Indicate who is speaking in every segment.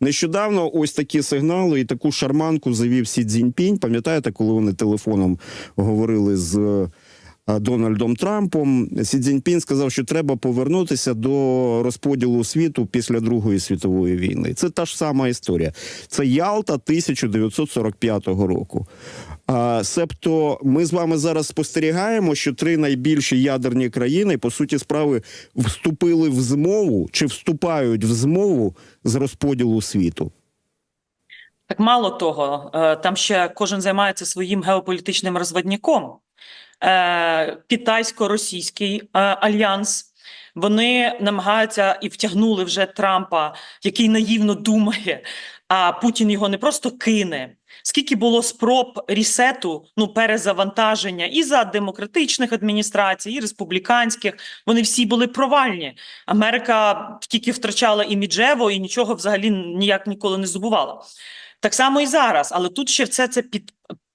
Speaker 1: Нещодавно ось такі сигнали і таку шарманку завів Сі Цзіньпінь. Пам'ятаєте, коли вони телефоном говорили з Дональдом Трампом? Сі Цзіньпінь сказав, що треба повернутися до розподілу світу після Другої світової війни. Це та ж сама історія. Це Ялта 1945 року. А, себто, ми з вами зараз спостерігаємо, що три найбільші ядерні країни, по суті справи, вступили в змову чи вступають в змову з розподілу світу.
Speaker 2: Так мало того, е, там ще кожен займається своїм геополітичним розводняком. Е, Китайсько-російський е, альянс. Вони намагаються і втягнули вже Трампа, який наївно думає, а Путін його не просто кине. Скільки було спроб рісету, ну перезавантаження і за демократичних адміністрацій, і республіканських, вони всі були провальні. Америка тільки втрачала іміджево і нічого взагалі ніяк ніколи не здобувала. Так само і зараз, але тут ще все це під,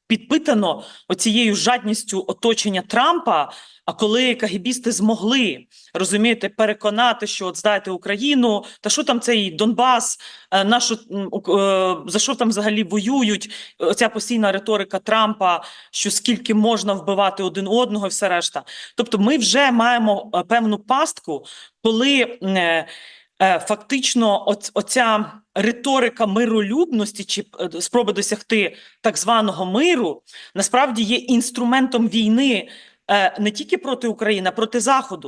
Speaker 2: підпитано оцією жадністю оточення Трампа. А коли кагібісти змогли розумієте, переконати, що от здайте Україну, та що там цей Донбас, е, на що, м, ук- е, за що там взагалі воюють? Оця постійна риторика Трампа, що скільки можна вбивати один одного, і все решта. Тобто, ми вже маємо е, певну пастку, коли. Е, Фактично, оц- оця риторика миролюбності чи е, спроби досягти так званого миру насправді є інструментом війни е, не тільки проти України, а проти Заходу.